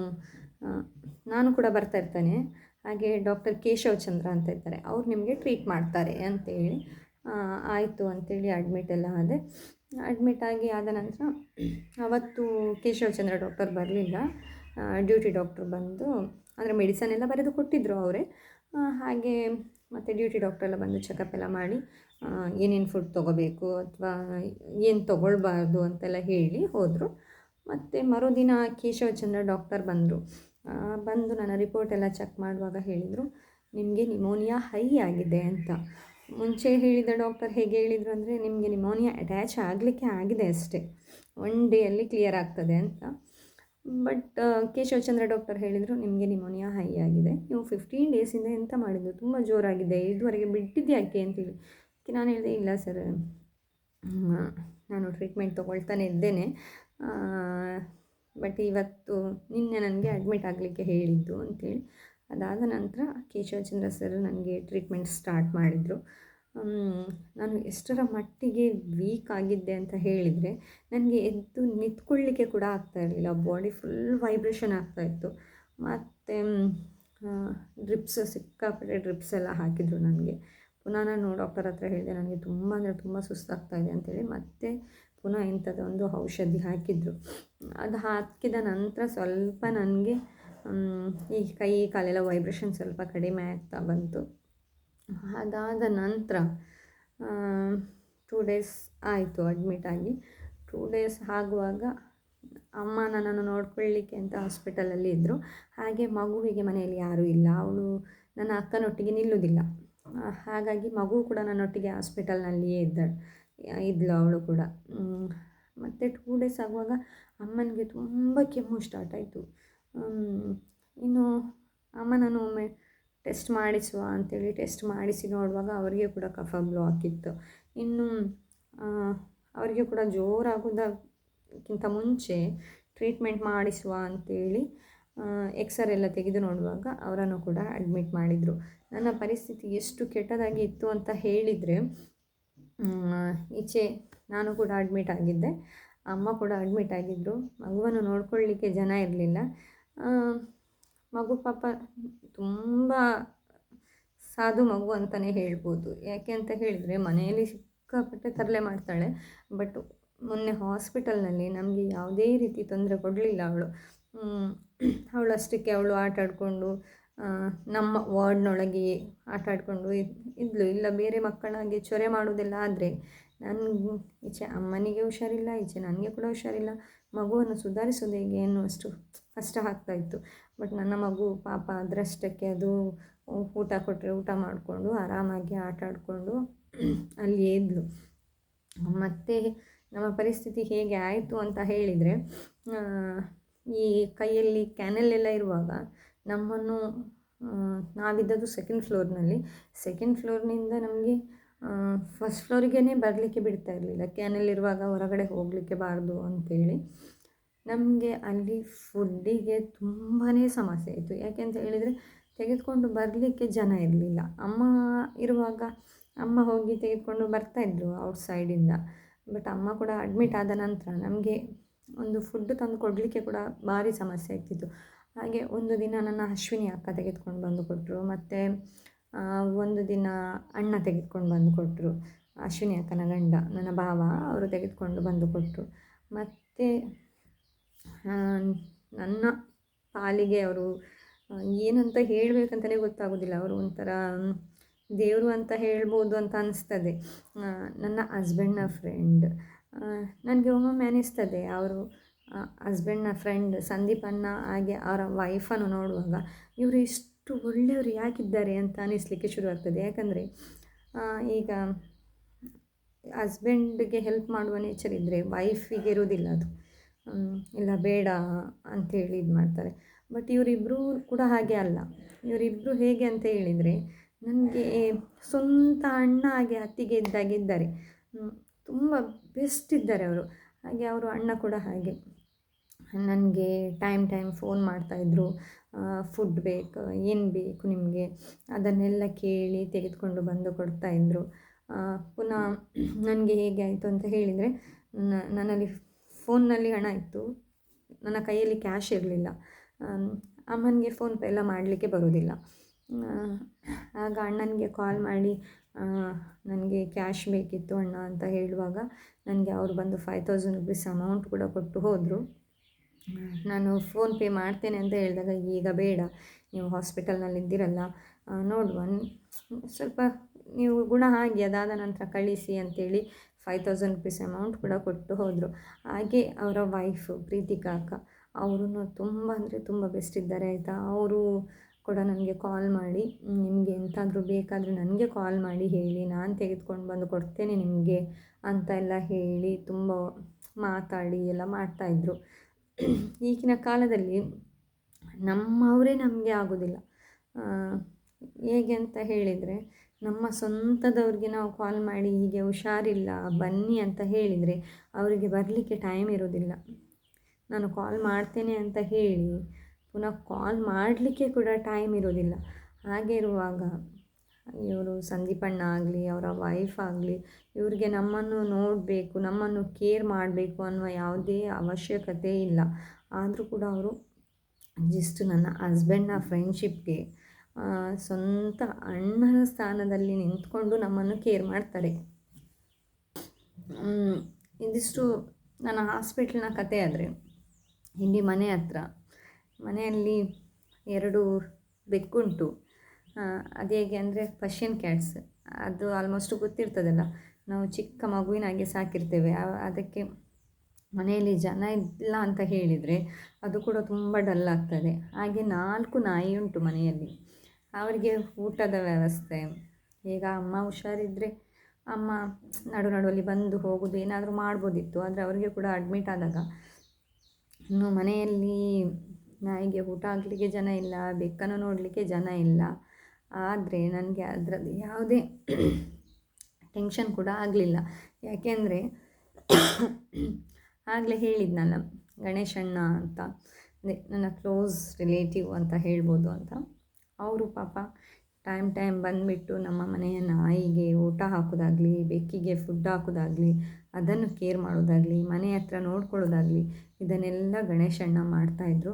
S1: ನಾನು ಕೂಡ ಬರ್ತಾ ಇರ್ತೇನೆ. ಹಾಗೆ ಡಾಕ್ಟರ್ ಕೇಶವ್ ಚಂದ್ರ ಅಂತ ಇರ್ತಾರೆ ಅವ್ರು ನಿಮಗೆ ಟ್ರೀಟ್ ಮಾಡ್ತಾರೆ ಅಂತೇಳಿ. ಆಯಿತು ಅಂತೇಳಿ ಅಡ್ಮಿಟ್ ಎಲ್ಲ ಆದೆ. ಅಡ್ಮಿಟ್ ಆಗಿ ಆದ ನಂತರ ಅವತ್ತು ಕೇಶವಚಂದ್ರ ಡಾಕ್ಟರ್ ಬರಲಿಲ್ಲ. ಡ್ಯೂಟಿ ಡಾಕ್ಟರ್ ಬಂದು ಅಂದರೆ ಮೆಡಿಸನ್ ಎಲ್ಲ ಬರೆದು ಕೊಟ್ಟಿದ್ದರು ಅವರೇ. ಹಾಗೆ ಮತ್ತು ಡ್ಯೂಟಿ ಡಾಕ್ಟ್ರೆಲ್ಲ ಬಂದು ಚೆಕಪ್ ಎಲ್ಲ ಮಾಡಿ ಏನೇನು ಫುಡ್ ತೊಗೋಬೇಕು ಅಥವಾ ಏನು ತೊಗೊಳ್ಬಾರ್ದು ಅಂತೆಲ್ಲ ಹೇಳಿ ಹೋದರು. ಮತ್ತು ಮರುದಿನ ಕೇಶವಚಂದ್ರ ಡಾಕ್ಟರ್ ಬಂದರು. ಬಂದು ನನ್ನ ರಿಪೋರ್ಟ್ ಎಲ್ಲ ಚೆಕ್ ಮಾಡುವಾಗ ಹೇಳಿದರು, ನಿಮಗೆ ನಿಮೋನಿಯಾ ಹೈ ಆಗಿದೆ ಅಂತ. ಮುಂಚೆ ಹೇಳಿದ ಡಾಕ್ಟರ್ ಹೇಗೆ ಹೇಳಿದರು ಅಂದರೆ, ನಿಮಗೆ ನಿಮೋನಿಯಾ ಅಟ್ಯಾಚ್ ಆಗಲಿಕ್ಕೆ ಆಗಿದೆ ಅಷ್ಟೇ. ಒನ್ ಡೇಯಲ್ಲಿ ಕ್ಲಿಯರ್ ಆಗ್ತದೆ ಅಂತ. ಬಟ್ ಕೇಶವಚಂದ್ರ ಡಾಕ್ಟರ್ ಹೇಳಿದರು, ನಿಮಗೆ ನಿಮೋನಿಯಾ ಹೈ ಆಗಿದೆ. ನೀವು ಫಿಫ್ಟೀನ್ ಡೇಸಿಂದ ಎಂತ ಮಾಡಿದ್ದು ತುಂಬ ಜೋರಾಗಿದೆ. ಇದುವರೆಗೆ ಬಿಟ್ಟಿದ್ಯಾಕೆ ಅಂತೇಳಿ ನಾನು ಹೇಳಿದೆ, ಇಲ್ಲ ಸರ್ ನಾನು ಟ್ರೀಟ್ಮೆಂಟ್ ತೊಗೊಳ್ತಾನೆ ಇದ್ದೇನೆ. ಬಟ್ ಇವತ್ತು ನಿನ್ನೆ ನನಗೆ ಅಡ್ಮಿಟ್ ಆಗಲಿಕ್ಕೆ ಹೇಳಿದ್ದು ಅಂಥೇಳಿ ಅದಾದ ನಂತರ ಕೇಶವಚಂದ್ರ ಸರ್ ನನಗೆ ಟ್ರೀಟ್ಮೆಂಟ್ ಸ್ಟಾರ್ಟ್ ಮಾಡಿದರು. ನಾನು ಎಷ್ಟರ ಮಟ್ಟಿಗೆ ವೀಕ್ ಆಗಿದ್ದೆ ಅಂತ ಹೇಳಿದರೆ ನನಗೆ ಎದ್ದು ನಿಂತ್ಕೊಳ್ಳಿಕ್ಕೆ ಕೂಡ ಆಗ್ತಾ ಇರಲಿಲ್ಲ. ಬಾಡಿ ಫುಲ್ ವೈಬ್ರೇಷನ್ ಆಗ್ತಾಯಿತ್ತು ಮತ್ತು ಡ್ರಿಪ್ಸ್ ಸಿಕ್ಕಾಪಟ್ಟೆ ಡ್ರಿಪ್ಸ್ ಎಲ್ಲ ಹಾಕಿದರು ನನಗೆ. ಪುನಃ ನಾನು ಡಾಕ್ಟರ್ ಹತ್ರ ಹೇಳಿದೆ, ನನಗೆ ತುಂಬ ಅಂದರೆ ತುಂಬ ಸುಸ್ತಾಗ್ತಾ ಇದೆ ಅಂತೇಳಿ ಮತ್ತೆ ಪುನಃ ಇಂಥದ್ದೊಂದು ಔಷಧಿ ಹಾಕಿದರು. ಅದು ಹಾಕಿದ ನಂತರ ಸ್ವಲ್ಪ ನನಗೆ ಈ ಕೈ ಕಾಲೆಲ್ಲ ವೈಬ್ರೇಷನ್ ಸ್ವಲ್ಪ ಕಡಿಮೆ ಆಗ್ತಾ ಬಂತು. ಅದಾದ ನಂತರ ಟೂ ಡೇಸ್ ಆಯಿತು ಅಡ್ಮಿಟ್ ಆಗಿ. ಟೂ ಡೇಸ್ ಆಗುವಾಗ ಅಮ್ಮ ನನ್ನನ್ನು ನೋಡ್ಕೊಳ್ಳಿಕ್ಕೆ ಅಂತ ಹಾಸ್ಪಿಟಲಲ್ಲಿ ಇದ್ದರು ಹಾಗೆ ಮಗುವಿಗೆ ಮನೆಯಲ್ಲಿ ಯಾರೂ ಇಲ್ಲ. ಅವಳು ನನ್ನ ಅಕ್ಕನೊಟ್ಟಿಗೆ ನಿಲ್ಲುವುದಿಲ್ಲ ಹಾಗಾಗಿ ಮಗು ಕೂಡ ನನ್ನೊಟ್ಟಿಗೆ ಹಾಸ್ಪಿಟಲ್ನಲ್ಲಿಯೇ ಇದ್ದಳು ಇದ್ಲು ಅವಳು ಕೂಡ. ಮತ್ತು ಟೂ ಡೇಸ್ ಆಗುವಾಗ ಅಮ್ಮನಿಗೆ ತುಂಬ ಕೆಮ್ಮು ಸ್ಟಾರ್ಟ್ ಆಯಿತು. ಇನ್ನು ಅಮ್ಮ ನಾನು ಒಮ್ಮೆ ಟೆಸ್ಟ್ ಮಾಡಿಸುವ ಅಂಥೇಳಿ ಟೆಸ್ಟ್ ಮಾಡಿಸಿ ನೋಡುವಾಗ ಅವರಿಗೆ ಕೂಡ ಕಫ ಬ್ಲೋ ಆಗಿತ್ತು ಇನ್ನು ಅವರಿಗೆ ಕೂಡ ಜೋರಾಗೋದಕ್ಕಿಂತ ಮುಂಚೆ ಟ್ರೀಟ್ಮೆಂಟ್ ಮಾಡಿಸುವ ಅಂಥೇಳಿ ಎಕ್ಸರೆ ಎಲ್ಲ ತೆಗೆದು ನೋಡುವಾಗ ಅವರನ್ನು ಕೂಡ ಅಡ್ಮಿಟ್ ಮಾಡಿದರು. ನನ್ನ ಪರಿಸ್ಥಿತಿ ಎಷ್ಟು ಕೆಟ್ಟದಾಗಿ ಇತ್ತು ಅಂತ ಹೇಳಿದರೆ ಈಚೆ ನಾನು ಕೂಡ ಅಡ್ಮಿಟ್ ಆಗಿದ್ದೆ. ಅಮ್ಮ ಕೂಡ ಅಡ್ಮಿಟ್ ಆಗಿದ್ದರು ಮಗುವನ್ನು ನೋಡ್ಕೊಳ್ಳಿಕ್ಕೆ ಜನ ಇರಲಿಲ್ಲ. ಮಗು ಪಾಪ ತುಂಬ ಸಾಧು ಮಗು ಅಂತಲೇ ಹೇಳ್ಬೋದು. ಯಾಕೆ ಅಂತ ಹೇಳಿದರೆ ಮನೆಯಲ್ಲಿ ಸಿಕ್ಕಾಪಟ್ಟೆ ತರಲೆ ಮಾಡ್ತಾಳೆ, ಬಟ್ ಮೊನ್ನೆ ಹಾಸ್ಪಿಟಲ್ನಲ್ಲಿ ನಮಗೆ ಯಾವುದೇ ರೀತಿ ತೊಂದರೆ ಕೊಡಲಿಲ್ಲ ಅವಳು. ಅವಳು ಅಷ್ಟಕ್ಕೆ ಅವಳು ಆಟ ಆಡಿಕೊಂಡು ನಮ್ಮ ವಾರ್ಡ್ನೊಳಗೆ ಆಟ ಆಡಿಕೊಂಡು ಇದ್ಲು. ಇಲ್ಲ, ಬೇರೆ ಮಕ್ಕಳಾಗೆ ಚೊರೆ ಮಾಡೋದಿಲ್ಲ ಆದರೆ ನನಗೆ ಈಚೆ ಅಮ್ಮನಿಗೆ ಹುಷಾರಿಲ್ಲ, ಈಚೆ ನನಗೆ ಕೂಡ ಹುಷಾರಿಲ್ಲ. ಮಗುವನ್ನು ಸುಧಾರಿಸೋದು ಹೇಗೆ ಅನ್ನುವಷ್ಟು ಕಷ್ಟ ಆಗ್ತಾಯಿತ್ತು ಬಟ್ ನನ್ನ ಮಗು ಪಾಪ ಅದರಷ್ಟಕ್ಕೆ ಅದು ಊಟ ಕೊಟ್ಟರೆ ಊಟ ಮಾಡಿಕೊಂಡು ಆರಾಮಾಗಿ ಆಟ ಆಡಿಕೊಂಡು ಅಲ್ಲಿ ಇದ್ಲು. ಮತ್ತು ನಮ್ಮ ಪರಿಸ್ಥಿತಿ ಹೇಗೆ ಆಯಿತು ಅಂತ ಹೇಳಿದರೆ ಈ ಕೈಯಲ್ಲಿ ಕ್ಯಾನಲ್ಲೆಲ್ಲ ಇರುವಾಗ ನಮ್ಮನ್ನು ನಾವಿದ್ದದ್ದು ಸೆಕೆಂಡ್ ಫ್ಲೋರ್ನಲ್ಲಿ ಸೆಕೆಂಡ್ ಫ್ಲೋರ್ನಿಂದ ನಮಗೆ ಫಸ್ಟ್ ಫ್ಲೋರಿಗೇ ಬರಲಿಕ್ಕೆ ಬಿಡ್ತಾ ಇರಲಿಲ್ಲ. ಕ್ಯಾನಲ್ ಇರುವಾಗ ಹೊರಗಡೆ ಹೋಗಲಿಕ್ಕೆ ಬಾರ್ದು ಅಂತೇಳಿ. ನಮಗೆ ಅಲ್ಲಿ ಫುಡ್ಡಿಗೆ ತುಂಬಾ ಸಮಸ್ಯೆ ಇತ್ತು. ಯಾಕೆ ಅಂತ ಹೇಳಿದರೆ, ತೆಗೆದುಕೊಂಡು ಬರಲಿಕ್ಕೆ ಜನ ಇರಲಿಲ್ಲ. ಅಮ್ಮ ಇರುವಾಗ ಅಮ್ಮ ಹೋಗಿ ತೆಗೆದುಕೊಂಡು ಬರ್ತಾಯಿದ್ರು ಔಟ್ ಸೈಡಿಂದ ಬಟ್ ಅಮ್ಮ ಕೂಡ ಅಡ್ಮಿಟ್ ಆದ ನಂತರ ನಮಗೆ ಒಂದು ಫುಡ್ ತಂದು ಕೊಡಲಿಕ್ಕೆ ಕೂಡ ಭಾರಿ ಸಮಸ್ಯೆ ಆಗ್ತಿತ್ತು. ಹಾಗೆ ಒಂದು ದಿನ ನನ್ನ ಅಶ್ವಿನಿ ಅಕ್ಕ ತೆಗೆದುಕೊಂಡು ಬಂದು ಕೊಟ್ಟರು ಮತ್ತು ಒಂದು ದಿನ ಅಣ್ಣ ತೆಗೆದುಕೊಂಡು ಬಂದು ಕೊಟ್ಟರು ಅಶ್ವಿನಿ ಅಕ್ಕನ ಗಂಡ, ನನ್ನ ಭಾವ, ಅವರು ತೆಗೆದುಕೊಂಡು ಬಂದು ಕೊಟ್ಟರು ಮತ್ತು ನನ್ನ ಪಾಲಿಗೆ ಅವರು ಏನಂತ ಹೇಳಬೇಕಂತಲೇ ಗೊತ್ತಾಗೋದಿಲ್ಲ. ಅವರು ಒಂಥರ ದೇವರು ಅಂತ ಹೇಳ್ಬೋದು ಅಂತ ಅನಿಸ್ತದೆ. ನನ್ನ ಹಸ್ಬೆಂಡ್ನ ಫ್ರೆಂಡ್ ನನಗೆ ಒಮ್ಮೊಮ್ಮೆ ಅನಿಸ್ತದೆ. ಅವರು ಹಸ್ಬೆಂಡ್ನ ಫ್ರೆಂಡ್ ಸಂದೀಪನ್ನ ಹಾಗೆ ಅವರ ವೈಫನ್ನು ನೋಡುವಾಗ, ಇವರು ಇಷ್ಟು ಒಳ್ಳೆಯವರು ಯಾಕಿದ್ದಾರೆ ಅಂತ ಅನಿಸ್ಲಿಕ್ಕೆ ಶುರುವಾಗ್ತದೆ. ಯಾಕಂದರೆ ಈಗ ಹಸ್ಬೆಂಡ್ಗೆ ಹೆಲ್ಪ್ ಮಾಡುವ ನೇಚರ್ ಇದ್ದರೆ ವೈಫಿಗೆ ಇರೋದಿಲ್ಲ ಅದು. ಇಲ್ಲ ಬೇಡ ಅಂಥೇಳಿ ಇದು ಮಾಡ್ತಾರೆ. ಬಟ್ ಇವರಿಬ್ಬರು ಕೂಡ ಹಾಗೆ ಅಲ್ಲ. ಇವರಿಬ್ಬರು ಹೇಗೆ ಅಂತ ಹೇಳಿದರೆ ನನಗೆ ಸ್ವಂತ ಅಣ್ಣ ಹಾಗೆ ಅತ್ತಿಗೆ ಇದ್ದಾಗೆ ಇದ್ದಾರೆ. ತುಂಬ ಬೆಸ್ಟ್ ಇದ್ದಾರೆ ಅವರು. ಹಾಗೆ ಅವರು ಅಣ್ಣ ಕೂಡ ಹಾಗೆ. ನನಗೆ ಟೈಮ್ ಟೈಮ್ ಫೋನ್ ಮಾಡ್ತಾಯಿದ್ರು ಫುಡ್ ಬೇಕು, ಏನು ಬೇಕು ನಿಮಗೆ? ಅದನ್ನೆಲ್ಲ ಕೇಳಿ ತೆಗೆದುಕೊಂಡು ಬಂದು ಕೊಡ್ತಾಯಿದ್ರು ಪುನಃ ನನಗೆ ಹೇಗೆ ಆಯಿತು ಅಂತ ಹೇಳಿದರೆ ನನ್ನಲ್ಲಿ ಫೋನ್ನಲ್ಲಿ ಹಣ ಇತ್ತು. ನನ್ನ ಕೈಯಲ್ಲಿ ಕ್ಯಾಶ್ ಇರಲಿಲ್ಲ. ಅಮ್ಮನಿಗೆ ಫೋನ್ಪೇ ಎಲ್ಲ ಮಾಡಲಿಕ್ಕೆ ಬರೋದಿಲ್ಲ ಆಗ ಅಣ್ಣನಿಗೆ ಕಾಲ್ ಮಾಡಿ ನನಗೆ ಕ್ಯಾಶ್ ಬೇಕಿತ್ತು ಅಣ್ಣ ಅಂತ ಹೇಳುವಾಗ ನನಗೆ ಅವರು ಬಂದು ಫೈವ್ ತೌಸಂಡ್ ರುಪೀಸ್ ಅಮೌಂಟ್ ಕೂಡ ಕೊಟ್ಟು ಹೋದರು. ನಾನು ಫೋನ್ಪೇ ಮಾಡ್ತೇನೆ ಅಂತ ಹೇಳಿದಾಗ, ಈಗ ಬೇಡ, ನೀವು ಹಾಸ್ಪಿಟಲ್ನಲ್ಲಿ ಇದ್ದೀರಲ್ಲ ನೋಡುವ. ಸ್ವಲ್ಪ ನೀವು ಗುಣ ಆಗಿ ಅದಾದ ನಂತರ ಕಳಿಸಿ ಅಂತೇಳಿ ಫೈವ್ ತೌಸಂಡ್ ರುಪೀಸ್ ಅಮೌಂಟ್ ಕೂಡ ಕೊಟ್ಟು ಹೋದರು. ಹಾಗೆ ಅವರ ವೈಫು ಪ್ರೀತಿಕಾ ಅಕ್ಕ ಅವರು ತುಂಬ ಅಂದರೆ ತುಂಬ ಬೆಸ್ಟ್ ಇದ್ದಾರೆ ಆಯಿತಾ? ಅವರು ಕೂಡ ನನಗೆ ಕಾಲ್ ಮಾಡಿ, ನಿಮಗೆ ಎಂತಾದರೂ ಬೇಕಾದರೆ ನನಗೆ ಕಾಲ್ ಮಾಡಿ ಹೇಳಿ, ನಾನು ತೆಗೆದುಕೊಂಡು ಬಂದು ಕೊಡ್ತೇನೆ ನಿಮಗೆ ಅಂತ ಎಲ್ಲ ಹೇಳಿ ತುಂಬ ಮಾತಾಡಿ ಎಲ್ಲ ಮಾಡ್ತಾಯಿದ್ರು ಈಗಿನ ಕಾಲದಲ್ಲಿ ನಮ್ಮವರೇ ನಮಗೆ ಆಗೋದಿಲ್ಲ. ಹೇಗೆ ಅಂತ ಹೇಳಿದರೆ ನಮ್ಮ ಸ್ವಂತದವ್ರಿಗೆ ನಾವು ಕಾಲ್ ಮಾಡಿ, ಹೀಗೆ ಹುಷಾರಿಲ್ಲ, ಬನ್ನಿ ಅಂತ ಹೇಳಿದರೆ ಅವರಿಗೆ ಬರಲಿಕ್ಕೆ ಟೈಮ್ ಇರೋದಿಲ್ಲ ನಾನು ಕಾಲ್ ಮಾಡ್ತೇನೆ ಅಂತ ಹೇಳಿ, ಪುನಃ ಕಾಲ್ ಮಾಡಲಿಕ್ಕೆ ಕೂಡ ಟೈಮ್ ಇರೋದಿಲ್ಲ ಹಾಗೆ ಇರುವಾಗ ಇವರು ಸಂದೀಪಣ್ಣ ಆಗಲಿ, ಅವರ ವೈಫ್ ಆಗಲಿ, ಇವರಿಗೆ ನಮ್ಮನ್ನು ನೋಡಬೇಕು, ನಮ್ಮನ್ನು ಕೇರ್ ಮಾಡಬೇಕು ಅನ್ನುವ ಯಾವುದೇ ಅವಶ್ಯಕತೆ ಇಲ್ಲ. ಆದರೂ ಕೂಡ ಅವರು ಜಸ್ಟ್ ನನ್ನ ಹಸ್ಬೆಂಡ್ನ ಫ್ರೆಂಡ್ಶಿಪ್ಗೆ ಸ್ವಂತ ಅಣ್ಣನ ಸ್ಥಾನದಲ್ಲಿ ನಿಂತ್ಕೊಂಡು ನಮ್ಮನ್ನು ಕೇರ್ ಮಾಡ್ತಾರೆ. ಇದಿಷ್ಟು ನನ್ನ ಹಾಸ್ಪಿಟ್ಲ್ನ ಕತೆ ಆದರೆ, ಇಲ್ಲಿ ಮನೆ ಹತ್ರ, ಮನೆಯಲ್ಲಿ ಎರಡು ಬೆಕ್ಕುಂಟು. ಅದು ಹೇಗೆ ಅಂದರೆ ಪರ್ಷಿಯನ್ ಕ್ಯಾಟ್ಸ್ ಅದು ಆಲ್ಮೋಸ್ಟ್ ಗೊತ್ತಿರ್ತದಲ್ಲ, ನಾವು ಚಿಕ್ಕ ಮಗುವಿನಾಗೆ ಸಾಕಿರ್ತೇವೆ. ಅದಕ್ಕೆ ಮನೆಯಲ್ಲಿ ಜನ ಇಲ್ಲ ಅಂತ ಹೇಳಿದರೆ ಅದು ಕೂಡ ತುಂಬ ಡಲ್ ಆಗ್ತದೆ. ಹಾಗೆ ನಾಲ್ಕು ನಾಯಿ ಉಂಟು ಮನೆಯಲ್ಲಿ. ಅವರಿಗೆ ಊಟದ ವ್ಯವಸ್ಥೆ. ಈಗ ಅಮ್ಮ ಹುಷಾರಿದ್ದರೆ ಅಮ್ಮ ನಡು ನಡುವಲ್ಲಿ ಬಂದು ಹೋಗೋದು ಏನಾದರೂ ಮಾಡ್ಬೋದಿತ್ತು, ಆದರೆ ಅವರಿಗೆ ಕೂಡ ಅಡ್ಮಿಟ್ ಆದಾಗ ಇನ್ನು ಮನೆಯಲ್ಲಿ ನಾಯಿಗೆ ಊಟ ಹಾಕ್ಲಿಕ್ಕೆ ಜನ ಇಲ್ಲ, ಬೆಕ್ಕನ್ನು ನೋಡಲಿಕ್ಕೆ ಜನ ಇಲ್ಲ. ಆದರೆ ನನಗೆ ಅದರಲ್ಲಿ ಯಾವುದೇ ಟೆನ್ಷನ್ ಕೂಡ ಆಗಲಿಲ್ಲ. ಯಾಕೆಂದರೆ ಆಗಲೇ ಹೇಳಿದ್ನಲ್ಲ ಗಣೇಶಣ್ಣ ಅಂತ ನನ್ನ ಕ್ಲೋಸ್ ರಿಲೇಟಿವ್ ಅಂತ ಹೇಳ್ಬೋದು ಅಂತ. ಅವರು ಪಾಪ ಟೈಮ್ ಟೈಮ್ ಬಂದುಬಿಟ್ಟು ನಮ್ಮ ಮನೆಯ ನಾಯಿಗೆ ಊಟ ಹಾಕೋದಾಗಲಿ, ಬೆಕ್ಕಿಗೆ ಫುಡ್ ಹಾಕೋದಾಗಲಿ, ಅದನ್ನು ಕೇರ್ ಮಾಡೋದಾಗಲಿ, ಮನೆ ಹತ್ರ ನೋಡ್ಕೊಳ್ಳೋದಾಗಲಿ, ಇದನ್ನೆಲ್ಲ ಗಣೇಶಣ್ಣ ಮಾಡ್ತಾಯಿದ್ರು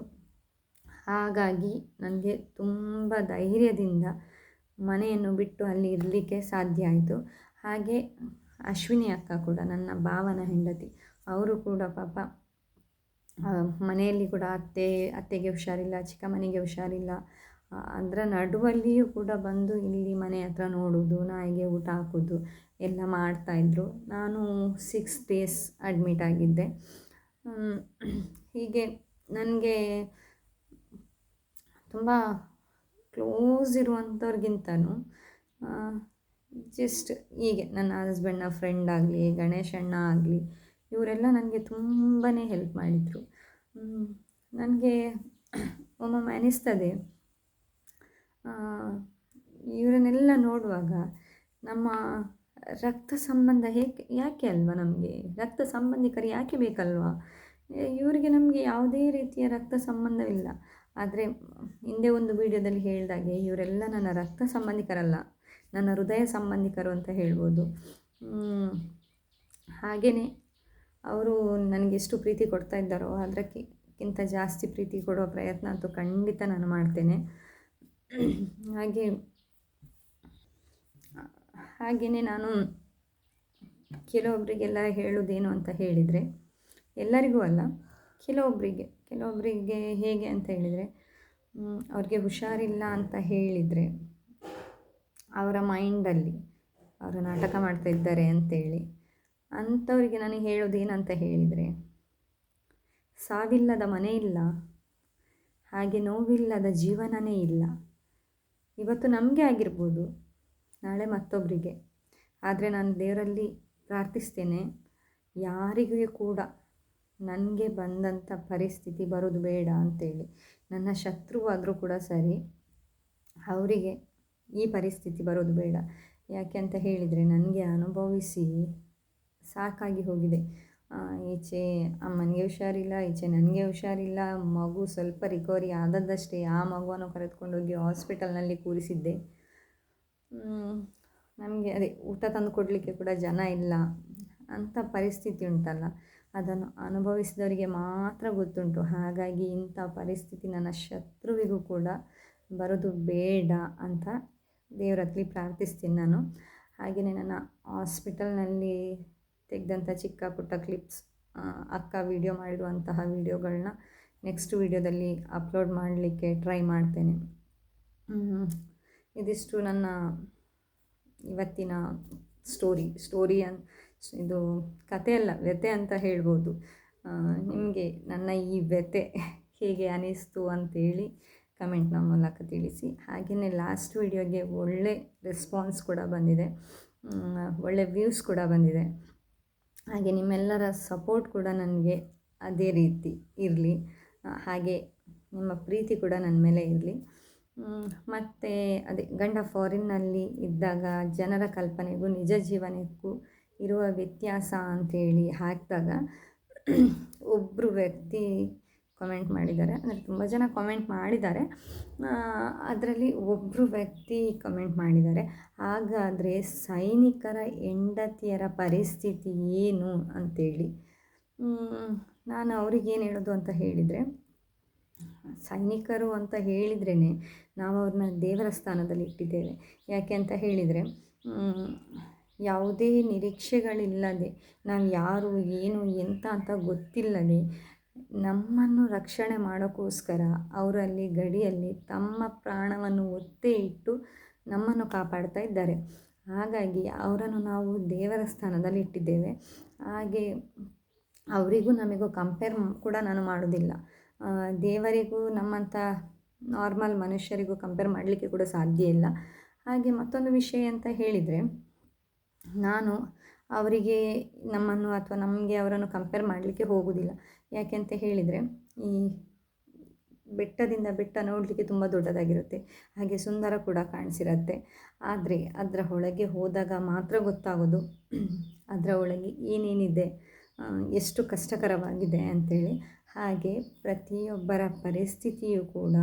S1: ಹಾಗಾಗಿ ನನಗೆ ತುಂಬ ಧೈರ್ಯದಿಂದ ಮನೆಯನ್ನು ಬಿಟ್ಟು ಅಲ್ಲಿ ಇರಲಿಕ್ಕೆ ಸಾಧ್ಯ ಆಯಿತು. ಹಾಗೆ ಅಶ್ವಿನಿ ಅಕ್ಕ ಕೂಡ, ನನ್ನ ಭಾವನ ಹೆಂಡತಿ, ಅವರು ಕೂಡ ಪಾಪ ಮನೆಯಲ್ಲಿ ಕೂಡ ಅತ್ತೆ, ಅತ್ತೆಗೆ ಹುಷಾರಿಲ್ಲ ಚಿಕ್ಕಮ್ಮನಿಗೆ ಮನೆಗೆ ಹುಷಾರಿಲ್ಲ ಅದರ ನಡುವಲ್ಲಿಯೂ ಕೂಡ ಬಂದು ಇಲ್ಲಿ ಮನೆ ಹತ್ರ ನೋಡೋದು, ನಾಯಿಗೆ ಊಟ ಹಾಕೋದು, ಎಲ್ಲ ಮಾಡ್ತಾಯಿದ್ರು ನಾನು ಸಿಕ್ಸ್ ಡೇಸ್ ಅಡ್ಮಿಟ್ ಆಗಿದ್ದೆ. ಹೀಗೆ ನನಗೆ ತುಂಬ ಕ್ಲೋಸ್ ಇರುವಂಥವ್ರಿಗಿಂತನೂ ಜಸ್ಟ್ ಹೀಗೆ ನನ್ನ ಹಸ್ಬೆಂಡ್ನ ಫ್ರೆಂಡ್ ಆಗಲಿ ಗಣೇಶಣ್ಣ ಆಗಲಿ, ಇವರೆಲ್ಲ ನನಗೆ ತುಂಬಾ ಹೆಲ್ಪ್ ಮಾಡಿದರು. ನನಗೆ ಒಮ್ಮೊಮ್ಮೆ ಅನಿಸ್ತದೆ ಇವರನ್ನೆಲ್ಲ ನೋಡುವಾಗ ನಮ್ಮ ರಕ್ತ ಸಂಬಂಧ ಹೇಗೆ, ಯಾಕೆ ಅಲ್ವಾ ನಮಗೆ? ರಕ್ತ ಸಂಬಂಧಿಕರು ಯಾಕೆ ಬೇಕಲ್ವಾ? ಇವರಿಗೆ ನಮಗೆ ಯಾವುದೇ ರೀತಿಯ ರಕ್ತ ಸಂಬಂಧವಿಲ್ಲ. ಆದರೆ ಹಿಂದೆ ಒಂದು ವೀಡಿಯೋದಲ್ಲಿ ಹೇಳಿದಾಗೆ, ಇವರೆಲ್ಲ ನನ್ನ ರಕ್ತ ಸಂಬಂಧಿಕರಲ್ಲ, ನನ್ನ ಹೃದಯ ಸಂಬಂಧಿಕರು ಅಂತ ಹೇಳ್ಬೋದು. ಹಾಗೆಯೇ ಅವರು ನನಗೆ ಎಷ್ಟು ಪ್ರೀತಿ ಕೊಡ್ತಾ ಇದ್ದಾರೋ, ಅದಕ್ಕಿಂತ ಜಾಸ್ತಿ ಪ್ರೀತಿ ಕೊಡುವ ಪ್ರಯತ್ನ ಅಂತೂ ಖಂಡಿತ ನಾನು ಮಾಡ್ತೇನೆ. ಹಾಗೆ, ಹಾಗೆಯೇ ನಾನು ಕೆಲವೊಬ್ಬರಿಗೆಲ್ಲ ಹೇಳೋದೇನು ಅಂತ ಹೇಳಿದರೆ, ಎಲ್ಲರಿಗೂ ಅಲ್ಲ ಕೆಲವೊಬ್ಬರಿಗೆ ಕೆಲವೊಬ್ಬರಿಗೆ ಹೇಗೆ ಅಂತ ಹೇಳಿದರೆ ಅವ್ರಿಗೆ ಹುಷಾರಿಲ್ಲ ಅಂತ ಹೇಳಿದರೆ, ಅವರ ಮೈಂಡಲ್ಲಿ ಅವರು ನಾಟಕ ಮಾಡ್ತಾ ಇದ್ದಾರೆ ಅಂತೇಳಿ, ಅಂಥವ್ರಿಗೆ ನಾನು ಹೇಳೋದೇನಂತ ಹೇಳಿದರೆ, ಸಾವಿಲ್ಲದ ಮನೆ ಇಲ್ಲ, ಹಾಗೆ ನೋವಿಲ್ಲದ ಜೀವನವೇ ಇಲ್ಲ ಇವತ್ತು ನಮಗೆ ಆಗಿರ್ಬೋದು, ನಾಳೆ ಮತ್ತೊಬ್ಬರಿಗೆ ಆದರೆ ನಾನು ದೇವರಲ್ಲಿ ಪ್ರಾರ್ಥಿಸ್ತೇನೆ, ಯಾರಿಗೂ ಕೂಡ ನನಗೆ ಬಂದಂಥ ಪರಿಸ್ಥಿತಿ ಬರೋದು ಬೇಡ ಅಂತೇಳಿ. ನನ್ನ ಶತ್ರುವಾದರೂ ಕೂಡ ಸರಿ, ಅವರಿಗೆ ಈ ಪರಿಸ್ಥಿತಿ ಬರೋದು ಬೇಡ. ಯಾಕೆ ಅಂತ ಹೇಳಿದರೆ, ನನಗೆ ಅನುಭವಿಸಿ ಸಾಕಾಗಿ ಹೋಗಿದೆ. ಈಚೆ ಅಮ್ಮನಿಗೆ ಹುಷಾರಿಲ್ಲ, ಈಚೆ ನನಗೆ ಹುಷಾರಿಲ್ಲ, ಮಗು ಸ್ವಲ್ಪ ರಿಕವರಿ ಆದದ್ದಷ್ಟೇ. ಆ ಮಗುವನ್ನು ಕರೆದುಕೊಂಡೋಗಿ ಹಾಸ್ಪಿಟಲ್ನಲ್ಲಿ ಕೂರಿಸಿದ್ದೆ. ನಮಗೆ ಅದೇ ಊಟ ತಂದು ಕೊಡಲಿಕ್ಕೆ ಕೂಡ ಜನ ಇಲ್ಲ. ಅಂಥ ಪರಿಸ್ಥಿತಿ ಉಂಟಲ್ಲ. ಅದನ್ನು ಅನುಭವಿಸಿದವರಿಗೆ ಮಾತ್ರ ಗೊತ್ತುಂಟು. ಹಾಗಾಗಿ ಇಂಥ ಪರಿಸ್ಥಿತಿ ನನ್ನ ಶತ್ರುವಿಗೂ ಕೂಡ ಬರೋದು ಬೇಡ ಅಂತ ದೇವರತ್ಲಿ ಪ್ರಾರ್ಥಿಸ್ತೀನಿ ನಾನು. ಹಾಗೆಯೇ ನನ್ನ ಹಾಸ್ಪಿಟಲ್ನಲ್ಲಿ ತೆಗೆದಂಥ ಚಿಕ್ಕ ಪುಟ್ಟ ಕ್ಲಿಪ್ಸ್ ಅಕ್ಕ ವಿಡಿಯೋ ಮಾಡಿರುವಂತಹ ವಿಡಿಯೋಗಳನ್ನ ನೆಕ್ಸ್ಟ್ ವಿಡಿಯೋದಲ್ಲಿ ಅಪ್ಲೋಡ್ ಮಾಡಲಿಕ್ಕೆ ಟ್ರೈ ಮಾಡ್ತೇನೆ. ಇದಿಷ್ಟು ನನ್ನ ಇವತ್ತಿನ ಸ್ಟೋರಿ ಸ್ಟೋರಿ ಅನ್, ಇದು ಕತೆ ಅಲ್ಲ ವ್ಯತೆ ಅಂತ ಹೇಳ್ಬೋದು. ನಿಮಗೆ ನನ್ನ ಈ ವ್ಯಥೆ ಹೇಗೆ ಅನಿಸ್ತು ಅಂತೇಳಿ ಕಮೆಂಟ್ನ ಮೂಲಕ ತಿಳಿಸಿ. ಹಾಗೆಯೇ ಲಾಸ್ಟ್ ವಿಡಿಯೋಗೆ ಒಳ್ಳೆ ರೆಸ್ಪಾನ್ಸ್ ಕೂಡ ಬಂದಿದೆ. ಒಳ್ಳೆ ವ್ಯೂಸ್ ಕೂಡ ಬಂದಿದೆ. ಹಾಗೆ ನಿಮ್ಮೆಲ್ಲರ ಸಪೋರ್ಟ್ ಕೂಡ ನನಗೆ ಅದೇ ರೀತಿ ಇರಲಿ. ಹಾಗೆ ನಿಮ್ಮ ಪ್ರೀತಿ ಕೂಡ ನನ್ನ ಮೇಲೆ ಇರಲಿ. ಮತ್ತು ಅದೇ ಗಂಡ ಫಾರಿನ್ನಲ್ಲಿ ಇದ್ದಾಗ ಜನರ ಕಲ್ಪನೆಗೂ, ನಿಜ ಜೀವನಕ್ಕೂ ಇರುವ ವ್ಯತ್ಯಾಸ ಅಂತೇಳಿ ಹಾಕಿದಾಗ ಒಬ್ಬರು ವ್ಯಕ್ತಿ ಕಮೆಂಟ್ ಮಾಡಿದ್ದಾರೆ. ಅಂದರೆ ತುಂಬ ಜನ ಕಮೆಂಟ್ ಮಾಡಿದ್ದಾರೆ. ಅದರಲ್ಲಿ ಒಬ್ಬರು ವ್ಯಕ್ತಿ ಕಮೆಂಟ್ ಮಾಡಿದ್ದಾರೆ. ಹಾಗಾದರೆ ಸೈನಿಕರ ಹೆಂಡತಿಯರ ಪರಿಸ್ಥಿತಿ ಏನು ಅಂತೇಳಿ. ನಾನು ಅವ್ರಿಗೇನು ಹೇಳೋದು ಅಂತ ಹೇಳಿದರೆ, ಸೈನಿಕರು ಅಂತ ಹೇಳಿದ್ರೇ ನಾವು ಅವ್ರನ್ನ ದೇವರ ಸ್ಥಾನದಲ್ಲಿ ಇಟ್ಟಿದ್ದೇವೆ. ಯಾಕೆ ಅಂತ ಹೇಳಿದರೆ ಯಾವುದೇ ನಿರೀಕ್ಷೆಗಳಿಲ್ಲದೆ, ನಾವು ಯಾರು, ಏನು, ಎಂತ ಅಂತ ಗೊತ್ತಿಲ್ಲದೆ ನಮ್ಮನ್ನು ರಕ್ಷಣೆ ಮಾಡೋಕ್ಕೋಸ್ಕರ ಅವರಲ್ಲಿ, ಗಡಿಯಲ್ಲಿ ತಮ್ಮ ಪ್ರಾಣವನ್ನು ಒತ್ತೆ ಇಟ್ಟು ನಮ್ಮನ್ನು ಕಾಪಾಡ್ತಾ ಇದ್ದಾರೆ. ಹಾಗಾಗಿ ಅವರನ್ನು ನಾವು ದೇವರ ಸ್ಥಾನದಲ್ಲಿ ಇಟ್ಟಿದ್ದೇವೆ. ಹಾಗೆ ಅವರಿಗೂ ನಮಗೂ ಕಂಪೇರ್ ಕೂಡ ನಾನು ಮಾಡೋದಿಲ್ಲ ದೇವರಿಗೂ ನಮ್ಮಂಥ ನಾರ್ಮಲ್ ಮನುಷ್ಯರಿಗೂ ಕಂಪೇರ್ ಮಾಡಲಿಕ್ಕೆ ಕೂಡ ಸಾಧ್ಯ ಇಲ್ಲ. ಹಾಗೆ ಮತ್ತೊಂದು ವಿಷಯ ಅಂತ ಹೇಳಿದರೆ, ನಾನು ಅವರಿಗೆ ನಮ್ಮನ್ನು ಅಥವಾ ನಮಗೆ ಅವರನ್ನು ಕಂಪೇರ್ ಮಾಡಲಿಕ್ಕೆ ಹೋಗೋದಿಲ್ಲ ಯಾಕೆ ಅಂತ ಹೇಳಿದರೆ, ಈ ಬೆಟ್ಟದಿಂದ ಬೆಟ್ಟ ನೋಡಲಿಕ್ಕೆ ತುಂಬ ದೊಡ್ಡದಾಗಿರುತ್ತೆ. ಹಾಗೆ ಸುಂದರ ಕೂಡ ಕಾಣಿಸಿರುತ್ತೆ. ಆದರೆ ಅದರ ಒಳಗೆ ಹೋದಾಗ ಮಾತ್ರ ಗೊತ್ತಾಗೋದು, ಅದರ ಒಳಗೆ ಏನೇನಿದೆ ಎಷ್ಟು ಕಷ್ಟಕರವಾಗಿದೆ ಅಂತೇಳಿ. ಹಾಗೆ ಪ್ರತಿಯೊಬ್ಬರ ಪರಿಸ್ಥಿತಿಯು ಕೂಡ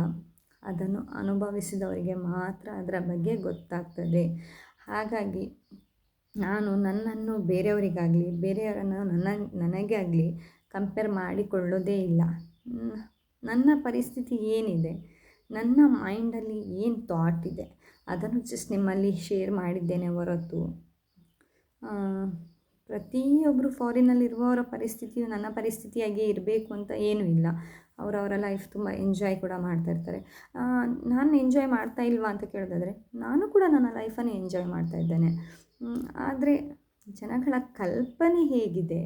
S1: ಅದನ್ನು ಅನುಭವಿಸಿದವರಿಗೆ ಮಾತ್ರ ಅದರ ಬಗ್ಗೆ ಗೊತ್ತಾಗ್ತದೆ. ಹಾಗಾಗಿ ನಾನು ನನ್ನನ್ನು ಬೇರೆಯವರಿಗಾಗಲಿ, ಬೇರೆಯವರನ್ನು ನನ್ನ, ನನಗೆ ಆಗಲಿ ಕಂಪೇರ್ ಮಾಡಿಕೊಳ್ಳೋದೇ ಇಲ್ಲ. ನನ್ನ ಪರಿಸ್ಥಿತಿ ಏನಿದೆ? ನನ್ನ ಮೈಂಡಲ್ಲಿ ಏನು ಥಾಟ್ ಇದೆ? ಅದನ್ನು ಜಸ್ಟ್ ನಿಮ್ಮಲ್ಲಿ ಶೇರ್ ಮಾಡಿದ್ದೇನೆ ಹೊರತು. ಪ್ರತಿಯೊಬ್ಬರು ಫಾರಿನಲ್ಲಿರುವವರ ಪರಿಸ್ಥಿತಿಯು ನನ್ನ ಪರಿಸ್ಥಿತಿಯಾಗಿಯೇ ಇರಬೇಕು ಅಂತ ಏನೂ ಇಲ್ಲ. ಅವರವರ ಲೈಫ್ ತುಂಬ ಎಂಜಾಯ್ ಕೂಡ ಮಾಡ್ತಾ ಇರ್ತಾರೆ. ನಾನು ಎಂಜಾಯ್ ಮಾಡ್ತಾ ಇಲ್ವಾ ಅಂತ ಕೇಳೋದಾದರೆ, ನಾನು ಕೂಡ ನನ್ನ ಲೈಫನ್ನು ಎಂಜಾಯ್ ಮಾಡ್ತಾ ಇದ್ದೇನೆ. ಆದರೆ ಜನಗಳ ಕಲ್ಪನೆ ಹೇಗಿದೆ?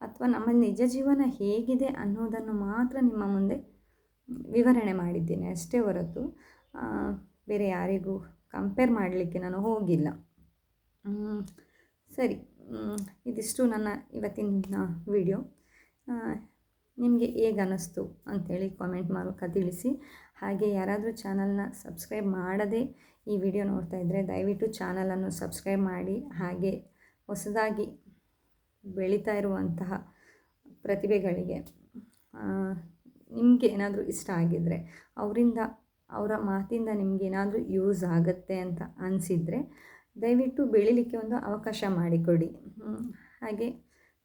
S1: ಅಥವಾ ನಮ್ಮ ನಿಜ ಜೀವನ ಹೇಗಿದೆ ಅನ್ನೋದನ್ನು ಮಾತ್ರ ನಿಮ್ಮ ಮುಂದೆ ವಿವರಣೆ ಮಾಡಿದ್ದೇನೆ ಅಷ್ಟೇ ಹೊರತು ಬೇರೆ ಯಾರಿಗೂ ಕಂಪೇರ್ ಮಾಡಲಿಕ್ಕೆ ನಾನು ಹೋಗಿಲ್ಲ. ಸರಿ. ಇದಿಷ್ಟು ನನ್ನ ಇವತ್ತಿನ ವಿಡಿಯೋ ನಿಮಗೆ ಹೇಗೆ ಅನ್ನಿಸ್ತು ಅಂಥೇಳಿ ಕಾಮೆಂಟ್ ಮೂಲಕ ತಿಳಿಸಿ. ಹಾಗೆ ಯಾರಾದರೂ ಚಾನಲ್ನ ಸಬ್ಸ್ಕ್ರೈಬ್ ಮಾಡದೇ ಈ ವಿಡಿಯೋ ನೋಡ್ತಾ ಇದ್ದರೆ ದಯವಿಟ್ಟು ಚಾನಲನ್ನು ಸಬ್ಸ್ಕ್ರೈಬ್ ಮಾಡಿ. ಹಾಗೆ ಹೊಸದಾಗಿ ಬೆಳೀತಾ ಇರುವಂತಹ ಪ್ರತಿಭೆಗಳಿಗೆ ನಿಮಗೆ ಏನಾದರೂ ಇಷ್ಟ ಆಗಿದ್ದರೆ ಅವರಿಂದ, ಅವರ ಮಾತಿಂದ ನಿಮ್ಗೆ ಏನಾದರೂ ಯೂಸ್ ಆಗುತ್ತೆ ಅಂತ ಅನಿಸಿದರೆ ದಯವಿಟ್ಟು ಬೆಳಿಲಿಕ್ಕೆ ಒಂದು ಅವಕಾಶ ಮಾಡಿಕೊಡಿ. ಹಾಗೆ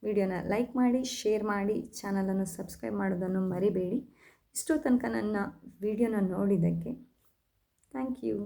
S1: ವಿಡಿಯೋನ ಲೈಕ್ ಮಾಡಿ, ಶೇರ್ ಮಾಡಿ ಚಾನಲನ್ನು ಸಬ್ಸ್ಕ್ರೈಬ್ ಮಾಡೋದನ್ನು ಮರಿಬೇಡಿ. ಇಷ್ಟು ತನಕ ನನ್ನ ವಿಡಿಯೋನ ನೋಡಿದ್ದಕ್ಕೆ ಥ್ಯಾಂಕ್ ಯು.